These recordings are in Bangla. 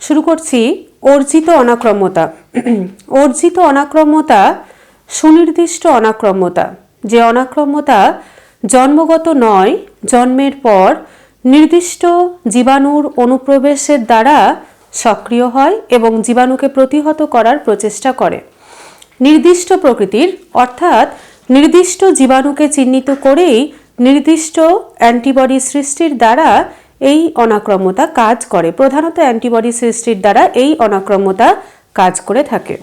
শুরু করছি অর্জিত অনাক্রম্যতা। অর্জিত অনাক্রম্যতা সুনির্দিষ্ট অনাক্রম্যতা। যে অনাক্রম্যতা জন্মগত নয়, জন্মের পর নির্দিষ্ট জীবাণুর অনুপ্রবেশের দ্বারা সক্রিয় হয় এবং জীবাণুকে প্রতিহত করার প্রচেষ্টা করে। নির্দিষ্ট প্রকৃতির, অর্থাৎ নির্দিষ্ট জীবাণুকে চিহ্নিত করেই নির্দিষ্ট অ্যান্টিবডি সৃষ্টির দ্বারা এই অনাক্রম্যতা কাজ করে। প্রধানত অ্যান্টিবডি সৃষ্টির দ্বারা এই অনাক্রম্যতা কাজ করে থাকে।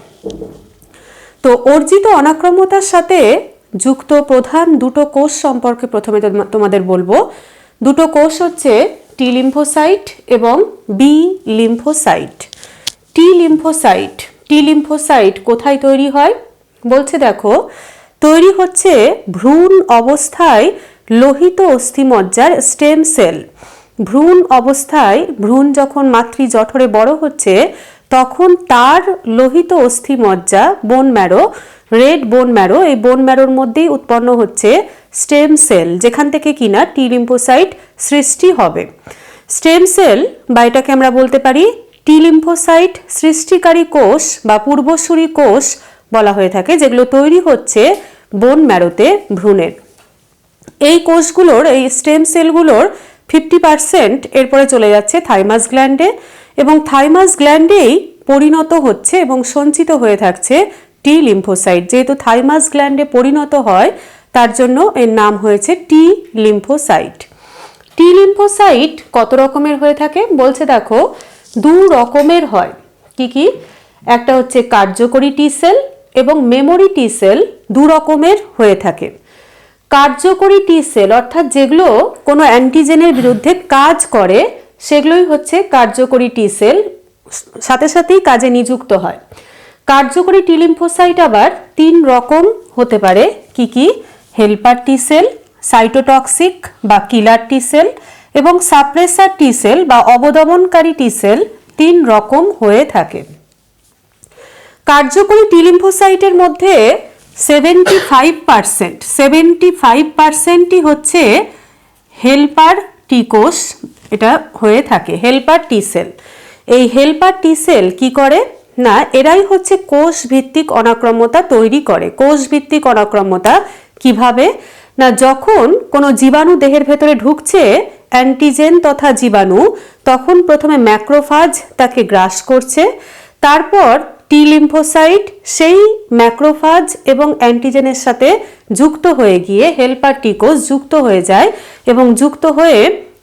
তো অর্জিত অনাক্রম্যতার সাথে যুক্ত প্রধান দুটো কোষ সম্পর্কে প্রথমে তোমা- তোমাদের বলব। দুটো কোষ হচ্ছে টি লিম্ফোসাইট এবং B lymphocyte T lymphocyte T lymphocyte কোথায় তৈরি হয়? বলছে দেখো, তৈরি হচ্ছে ভ্রূণ অবস্থায় লোহিত অস্থিমজ্জার স্টেম সেল ভ্রূণ অবস্থায়, ভ্রূণ যখন মাতৃ জঠরে বড় হচ্ছে, তখন তার লোহিত অস্থি মজ্জা bone marrow red bone marrow এই বোন ম্যারোর মধ্যেই উৎপন্ন হচ্ছে স্টেম সেল যেখান থেকে কিনা টি লিম্ফোসাইট সৃষ্টি হবে। স্টেম সেল বা এটাকে আমরা বলতে পারি টি লিম্ফোসাইট সৃষ্টিকারী কোষ বা পূর্বসূরি কোষ বলা হয়ে থাকে, যেগুলো তৈরি হচ্ছে বোন ম্যারোতে ভ্রূণের। এই কোষগুলোর, এই স্টেম সেলগুলোর ফিফটি পার্সেন্ট এরপরে চলে যাচ্ছে থাইমাস গ্ল্যান্ডে এবং থাইমাস গ্ল্যান্ডেই পরিণত হচ্ছে এবং সঞ্চিত হয়ে থাকছে টি লিম্ফোসাইট। যেহেতু থাইমাস গ্ল্যান্ডে পরিণত হয়, তার জন্য এর নাম হয়েছে টি লিম্ফোসাইট। টি লিম্ফোসাইট কত রকমের হয়ে থাকে? বলছে দেখো, দু রকমের হয়। কি কি? একটা হচ্ছে কার্যকরী টি সেল এবং মেমোরি টি সেল দু রকমের হয়ে থাকে। কার্যকরী টি সেল অর্থাৎ যেগুলো কোনো অ্যান্টিজেনের বিরুদ্ধে কাজ করে, সেগুলোই হচ্ছে কার্যকরী টি সেল সাথে সাথেই কাজে নিযুক্ত হয়। কার্যকরী টি লিম্ফোসাইট আবার তিন রকম হতে পারে, কি কি? হেল্পার টি সেল সাইটোটক্সিক বা কিলার টি সেল এবং সাপ্রেসার টি সেল বা অবদমনকারী টি সেল তিন রকম হয়ে থাকে। কার্যকরী টি লিম্ফোসাইটের মধ্যে seventy five percent, seventy five পার্সেন্টই হচ্ছে হেল্পার টি কোষ, এটা হয়ে থাকে, হেল্পার টি সেল। এই হেল্পার টি সেল কি করে? না, এরাই হচ্ছে কোষ ভিত্তিক অনাক্রম্যতা তৈরি করে। কোষ ভিত্তিক অনাক্রম্যতা কীভাবে? না, যখন কোনো জীবাণু দেহের ভেতরে ঢুকছে, অ্যান্টিজেন তথা জীবাণু, তখন প্রথমে ম্যাক্রোফাজ তাকে গ্রাস করছে, তারপর টি লিম্ফোসাইট সেই ম্যাক্রোফাজ এবং অ্যান্টিজেনের সাথে যুক্ত হয়ে গিয়ে হেল্পার টিকোস যুক্ত হয়ে যায় এবং যুক্ত হয়ে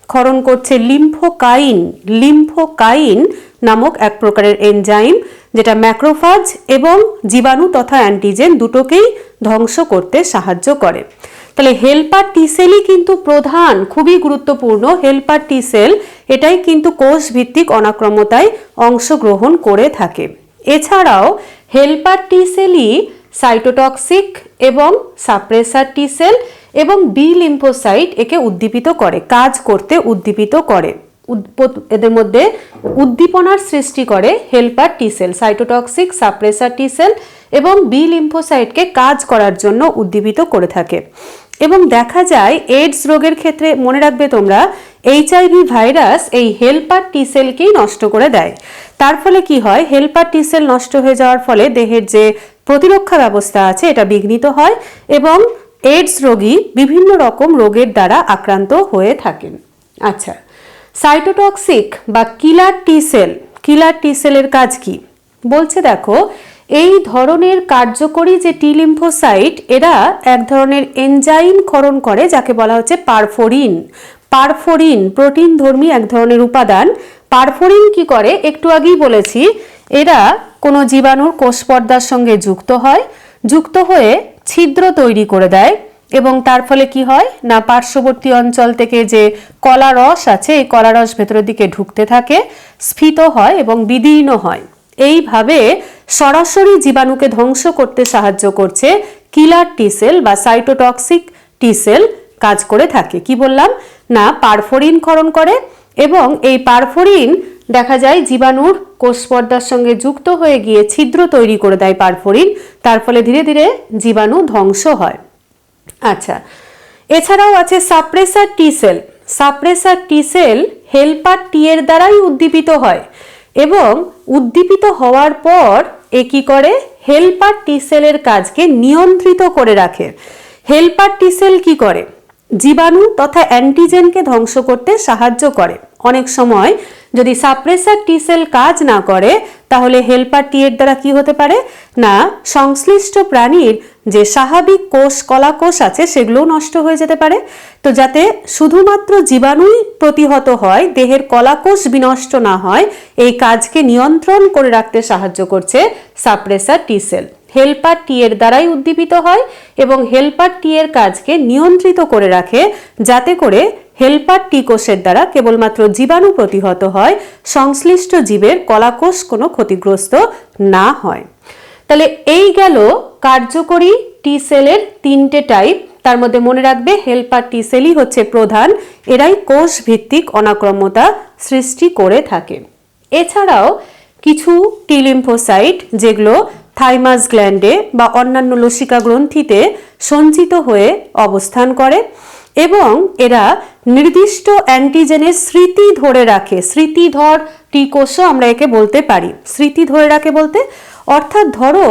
ক্ষরণ করছে লিম্ফোকাইন লিম্ফোকাইন নামক এক প্রকারের এনজাইম যেটা ম্যাক্রোফাজ এবং জীবাণু তথা অ্যান্টিজেন দুটোকেই ধ্বংস করতে সাহায্য করে। তাহলে হেল্পার টি সেলই কিন্তু প্রধান, খুবই গুরুত্বপূর্ণ। হেল্পার টি সেল এটাই কিন্তু কোষ ভিত্তিক অনাক্রমতায় অংশগ্রহণ করে থাকে। এছাড়াও হেল্পার টি সেলই সাইটোটক্সিক এবং সাপ্রেসার টি সেল এবং বি লিম্ফোসাইট একে উদ্দীপিত করে, কাজ করতে উদ্দীপিত করে। এদের মধ্যে উদ্দীপনার সৃষ্টি করে helper T cell cytotoxic suppressor T cell এবং বি লিম্ফোসাইটকে কাজ করার জন্য উদ্দীপিত করে থাকে। এবং দেখা যায় এইডস রোগের ক্ষেত্রে, মনে রাখবে তোমরা এইচআইভি ভাইরাস এই হেল্পার টি সেলকেই নষ্ট করে দেয়। তার ফলে কি হয়? হেল্পার টি সেল নষ্ট হয়ে যাওয়ার ফলে দেহের যে প্রতিরক্ষা ব্যবস্থা আছে, এটা বিঘ্নিত হয় এবং এইডস রোগী বিভিন্ন রকম রোগের দ্বারা আক্রান্ত হয়ে থাকেন। আচ্ছা সাইটোটক্সিক বা killer T cell killer T সেলের কাজ কি? বলছে দেখো, এই ধরনের কার্যকরী যে টি লিম্ফোসাইট এরা এক ধরনের এনজাইম ক্ষরণ করে, যাকে বলা হচ্ছে পারফোরিন। পারফোরিন প্রোটিন ধর্মী এক ধরনের উপাদান পারফোরিন কি করে? একটু আগেই বলেছি, এরা কোনো জীবাণুর কোষ পর্দার সঙ্গে যুক্ত হয়, যুক্ত হয়ে ছিদ্র তৈরি করে দেয় এবং তার ফলে কি হয়? না, পার্শ্ববর্তী অঞ্চল থেকে যে কলা রস আছে, এই কলা রস ভেতরের দিকে ঢুকতে থাকে, স্ফীত হয় এবং বিদীর্ণ হয়। এইভাবে সরাসরি জীবাণুকে ধ্বংস করতে সাহায্য করছে কিলার টি সেল বা সাইটোটক্সিক টি সেল কাজ করে থাকে। কি বললাম? না পারফোরিন ক্ষরণ করে এবং এই পারফোরিন, দেখা যায়, জীবাণুর কোষ পর্দার সঙ্গে যুক্ত হয়ে গিয়ে ছিদ্র তৈরি করে দেয় পারফোরিন, তার ফলে ধীরে ধীরে জীবাণু ধ্বংস হয়। আচ্ছা এছাড়াও আছে suppressor T cell suppressor T cell helper T এর দ্বারাই উদ্দীপিত হয় এবং উদ্দীপিত হওয়ার পর এ কি করে? হেলপার টি সেলের কাজকে নিয়ন্ত্রিত করে রাখে। হেলপার টি সেল কি করে? জীবাণু তথা অ্যান্টিজেনকে ধ্বংস করতে সাহায্য করে। অনেক সময় যদি সাপ্রেসার টি সেল কাজ না করে, তাহলে হেল্পার টি এর দ্বারা কি হতে পারে? না, সংশ্লিষ্ট প্রাণীর যে স্বাভাবিক কোষ, কলাকোষ আছে, সেগুলোও নষ্ট হয়ে যেতে পারে। তো যাতে শুধুমাত্র জীবাণুই প্রতিহত হয়, দেহের কলাকোষ বিনষ্ট না হয়, এই কাজকে নিয়ন্ত্রণ করে রাখতে সাহায্য করছে suppressor T cell helper T এর দ্বারাই উদ্দীপিত হয় এবং হেল্পার টি এর কাজকে নিয়ন্ত্রিত করে রাখে, যাতে করে হেল্পার টি কোষের দ্বারা কেবলমাত্র জীবাণু প্রতিহত হয়, সংশ্লিষ্ট জীবের কলাকোষ কোনো ক্ষতিগ্রস্ত না হয়। তাহলে এই গেল কার্যকরী টি সেলের তিনটে টাইপ তার মধ্যে মনে রাখবে হেল্পার টি সেলই হচ্ছে প্রধান, এরাই কোষ ভিত্তিক অনাক্রম্যতা সৃষ্টি করে থাকে। এছাড়াও কিছু টি লিম্ফোসাইট যেগুলো থাইমাস গ্ল্যান্ডে বা অন্যান্য লসিকা গ্রন্থিতে সঞ্চিত হয়ে অবস্থান করে এবং এরা নির্দিষ্ট অ্যান্টিজেনের স্মৃতি ধরে রাখে। স্মৃতিধর টি কোষও আমরা একে বলতে পারি। স্মৃতি ধরে রাখে বলতে, অর্থাৎ ধরো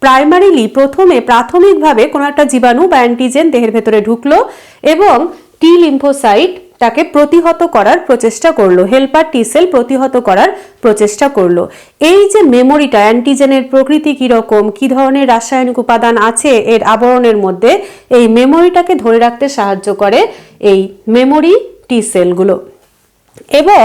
প্রাইমারিলি প্রথমে প্রাথমিকভাবে কোনো একটা জীবাণু বা অ্যান্টিজেন দেহের ভেতরে ঢুকলো এবং টি লিম্ফোসাইট তাকে প্রতিহত করার প্রচেষ্টা করল, হেল্পার টি সেল প্রতিহত করার প্রচেষ্টা করল। এই যে মেমোরিটা অ্যান্টিজেনের প্রকৃতি কীরকম, কী ধরনের রাসায়নিক উপাদান আছে এর আবরণের মধ্যে, এই মেমোরিটাকে ধরে রাখতে সাহায্য করে এই মেমোরি টি সেলগুলো এবং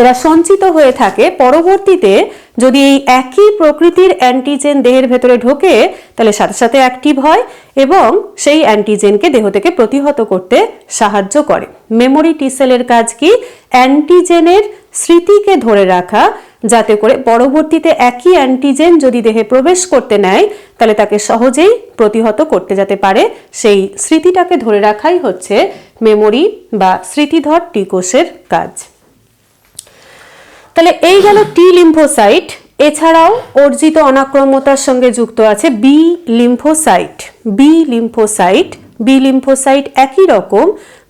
এরা সঞ্চিত হয়ে থাকে পরবর্তীতে যদি এই একই প্রকৃতির অ্যান্টিজেন দেহের ভেতরে ঢোকে, তাহলে সাথে সাথে অ্যাক্টিভ হয় এবং সেই অ্যান্টিজেনকে দেহ থেকে প্রতিহত করতে সাহায্য করে। মেমোরি টি সেলের কাজ কি? অ্যান্টিজেনের স্মৃতিকে ধরে রাখা, যাতে করে পরবর্তীতে একই অ্যান্টিজেন যদি দেহে প্রবেশ করতে নেয়, তাহলে তাকে সহজেই প্রতিহত করতে যেতে পারে। সেই স্মৃতিটাকে ধরে রাখাই হচ্ছে মেমোরি বা স্মৃতিধর টি কোষের কাজ। তাহলে এই গেল টি লিম্ফোসাইট এছাড়াও অর্জিত অনাক্রম্যতার সঙ্গে যুক্ত আছে B lymphocyte B lymphocyte B lymphocyte একই রকম,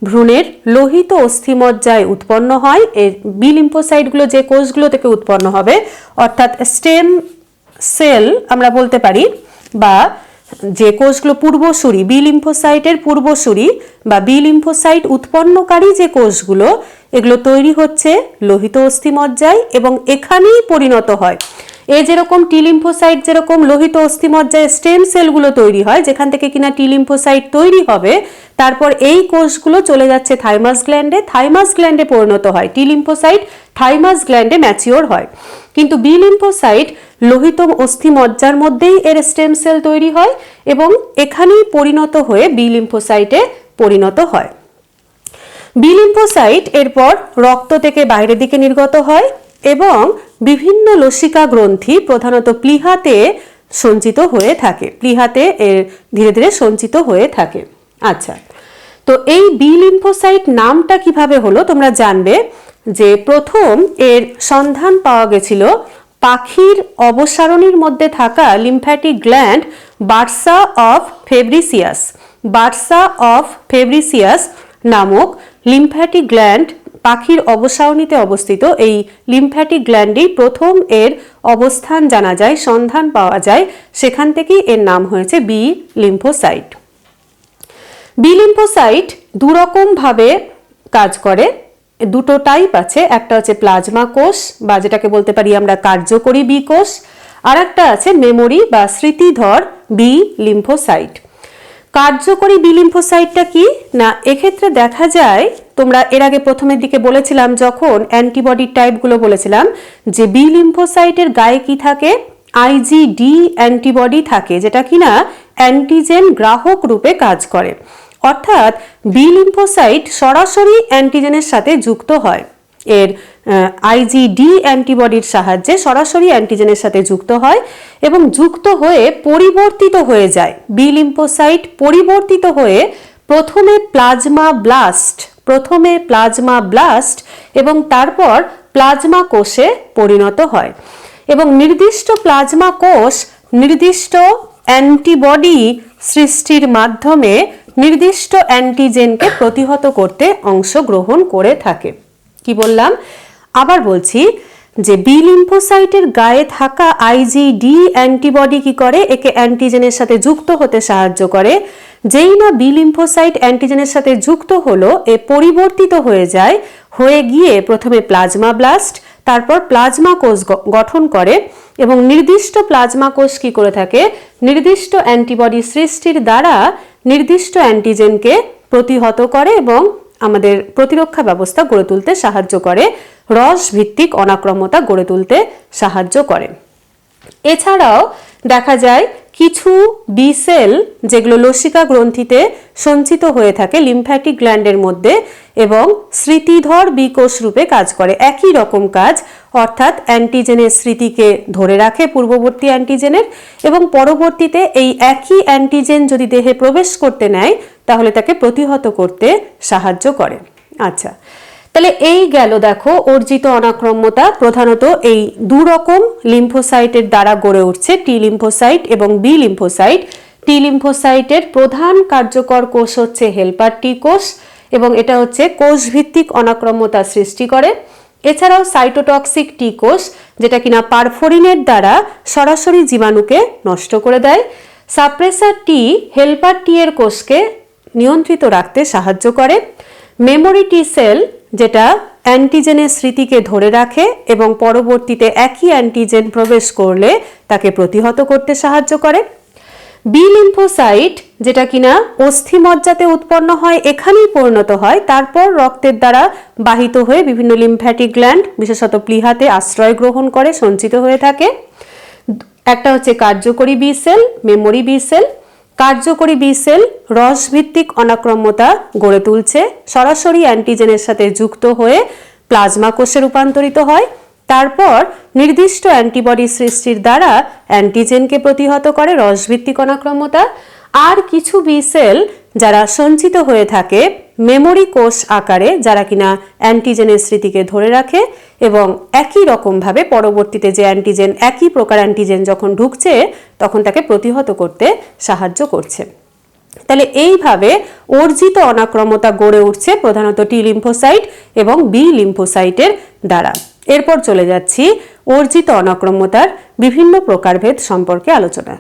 ভ্রূণের লোহিত অস্থিমজ্জায় উৎপন্ন হয়, এর বি লিম্ফোসাইটগুলো যে কোষগুলো থেকে উৎপন্ন হবে, অর্থাৎ স্টেম সেল আমরা বলতে পারি, বা যে কোষগুলো পূর্বসূরি বি লিম্ফোসাইটের পূর্বসূরি বা বি লিম্ফোসাইট উৎপন্নকারী যে কোষগুলো, এগুলো তৈরি হচ্ছে লোহিত অস্থিমজ্জায় এবং এখানেই পরিণত হয়। এ যেরকম টি লিম্ফোসাইট, যেরকম লোহিত অস্থিমজ্জায় স্টেম সেলগুলো তৈরি হয়, যেখান থেকে কিনা টি লিম্ফোসাইট তৈরি হবে, তারপর এই কোষগুলো চলে যাচ্ছে থাইমাস গ্ল্যান্ডে। থাইমাস গ্ল্যান্ডে পরিণত হয়। টি লিম্ফোসাইট থাইমাস গ্ল্যান্ডে ম্যাচিওর হয়। কিন্তু বি লিম্ফোসাইট লোহিত অস্থিমজ্জার মধ্যেই এর স্টেম সেল তৈরি হয় এবং এখানেই পরিণত হয়ে বি লিম্ফোসাইটে পরিণত হয়। বি লিম্ফোসাইট এরপর রক্ত থেকে বাইরের দিকে নির্গত হয়। এবং বিভিন্ন লসিকা গ্রন্থি প্রধানত প্লিহাতে সঞ্চিত হয়ে থাকে। প্লিহাতে এর ধীরে ধীরে সঞ্চিত হয়ে থাকে। আচ্ছা তো এই বি লিম্ফোসাইট নামটা কীভাবে হলো তোমরা জানবে যে প্রথম এর সন্ধান পাওয়া গেছিল পাখির অবসারণীর মধ্যে থাকা lymphatic gland bursa of Fabricius. Bursa of Fabricius নামক লিম্ফ্যাটিক গ্ল্যান্ড পাখির অবসারণীতে অবস্থিত এই লিম্ফ্যাটিক গ্ল্যান্ডেই প্রথম এর অবস্থান জানা যায়, সন্ধান পাওয়া যায়। সেখান থেকেই এর নাম হয়েছে বি লিম্ফোসাইট। বি লিম্ফোসাইট দুরকমভাবে কাজ করে। দুটো টাইপ আছে, একটা হচ্ছে প্লাজমা কোষ, বা যেটাকে বলতে পারি আমরা কার্যকরী বি কোষ, আর একটা আছে মেমোরি বা স্মৃতিধর বি লিম্ফোসাইট। কার্যকরী বি লিম্ফোসাইটটা কি? না, এক্ষেত্রে দেখা যায় তোমরা এর আগে প্রথমের দিকে বলেছিলাম, যখন অ্যান্টিবডি টাইপগুলো বলেছিলাম, যে বি লিম্ফোসাইটের গায়ে কি থাকে? আইজিডি অ্যান্টিবডি থাকে, যেটা কিনা অ্যান্টিজেন গ্রাহক রূপে কাজ করে। অর্থাৎ বি লিম্ফোসাইট সরাসরি অ্যান্টিজেনের সাথে যুক্ত হয়। এর আইজিডি অ্যান্টিবডির সাহায্যে সরাসরি অ্যান্টিজেনের সাথে যুক্ত হয় এবং যুক্ত হয়ে পরিবর্তিত হয়ে যায়। বি লিম্ফোসাইট পরিবর্তিত হয়ে প্রথমে প্লাজমা ব্লাস্ট প্রথমে প্লাজমা ব্লাস্ট এবং তারপর প্লাজমা কোষে পরিণত হয়। এবং নির্দিষ্ট প্লাজমা কোষ নির্দিষ্ট অ্যান্টিবডি সৃষ্টির মাধ্যমে নির্দিষ্ট অ্যান্টিজেনকে প্রতিহত করতে অংশগ্রহণ করে থাকে। কি বললাম? আবার বলছি যে বি লিম্ফোসাইটের গায়ে থাকা আইজিডি অ্যান্টিবডি কি করে? একে অ্যান্টিজেনের সাথে যুক্ত হতে সাহায্য করে। যেই না বি লিম্ফোসাইট অ্যান্টিজেনের সাথে যুক্ত হলো, এ পরিবর্তিত হয়ে যায়, হয়ে গিয়ে প্রথমে প্লাজমা ব্লাস্ট তারপর প্লাজমা কোষ গঠন করে এবং নির্দিষ্ট প্লাজমা কোষ কি করে থাকে? নির্দিষ্ট অ্যান্টিবডি সৃষ্টির দ্বারা নির্দিষ্ট অ্যান্টিজেনকে প্রতিহত করে এবং আমাদের প্রতিরক্ষা ব্যবস্থা গড়ে তুলতে সাহায্য করে রস ভিত্তিক অনাক্রম্যতা গড়ে তুলতে সাহায্য করে। এছাড়াও দেখা যায় কিছু বি সেল যেগুলো লসিকা গ্রন্থিতে সঞ্চিত হয়ে থাকে লিম্ফ্যাটিক গ্ল্যান্ডের মধ্যে এবং স্মৃতিধর বিকোষ রূপে কাজ করে। একই রকম কাজ অর্থাৎ অ্যান্টিজেনের স্মৃতিকে ধরে রাখে পূর্ববর্তী অ্যান্টিজেনের এবং পরবর্তীতে এই একই অ্যান্টিজেন যদি দেহে প্রবেশ করতে নেয়, তাহলে তাকে প্রতিহত করতে সাহায্য করে। আচ্ছা তাহলে এই গেল দেখো, অর্জিত অনাক্রম্যতা, প্রধানত এই দু রকম লিম্ফোসাইটের দ্বারা গড়ে উঠছে টি লিম্ফোসাইট এবং বি লিম্ফোসাইট টি লিম্ফোসাইটের প্রধান কার্যকর কোষ হচ্ছে হেল্পার টি কোষ এবং এটা হচ্ছে কোষভিত্তিক অনাক্রম্যতা সৃষ্টি করে। এছাড়াও সাইটোটক্সিক টি কোষ, যেটা কিনা পারফোরিনের দ্বারা সরাসরি জীবাণুকে নষ্ট করে দেয়। সাপ্রেসার টি হেল্পার টি এর কোষকে নিয়ন্ত্রিত রাখতে সাহায্য করে। মেমোরি টি সেল, যেটা অ্যান্টিজেনের স্মৃতিকে ধরে রাখে এবং পরবর্তীতে একই অ্যান্টিজেন প্রবেশ করলে তাকে প্রতিহত করতে সাহায্য করে। বি লিম্ফোসাইট যেটা কিনা অস্থিমজ্জাতে উৎপন্ন হয়, এখানেই পরিণত হয়। তারপর রক্তের দ্বারা বাহিত হয়ে বিভিন্ন লিম্ফ্যাটিক গ্ল্যান্ড বিশেষত প্লিহাতে আশ্রয় গ্রহণ করে, সঞ্চিত হয়ে থাকে। একটা হচ্ছে কার্যকরী B cell memory B cell কার্যকরী বি সেল রসভিত্তিক অনাক্রম্যতা গড়ে তুলছে। সরাসরি অ্যান্টিজেনের সাথে যুক্ত হয়ে প্লাজমা কোষে রূপান্তরিত হয়। তারপর নির্দিষ্ট অ্যান্টিবডি সৃষ্টির দ্বারা অ্যান্টিজেনকে প্রতিহত করে রসভিত্তিক অনাক্রম্যতা আর কিছু বি সেল যারা সঞ্চিত হয়ে থাকে মেমোরি কোষ আকারে, যারা কিনা অ্যান্টিজেনের স্মৃতিকে ধরে রাখে এবং একই রকমভাবে পরবর্তীতে যে অ্যান্টিজেন, একই প্রকার অ্যান্টিজেন যখন ঢুকছে, তখন তাকে প্রতিহত করতে সাহায্য করছে। তাহলে এইভাবে অর্জিত অনাক্রমতা গড়ে উঠছে প্রধানত টি লিম্ফোসাইট এবং বি লিম্ফোসাইটের দ্বারা। এরপর চলে যাচ্ছি অর্জিত অনাক্রম্যতার বিভিন্ন প্রকারভেদ সম্পর্কে আলোচনা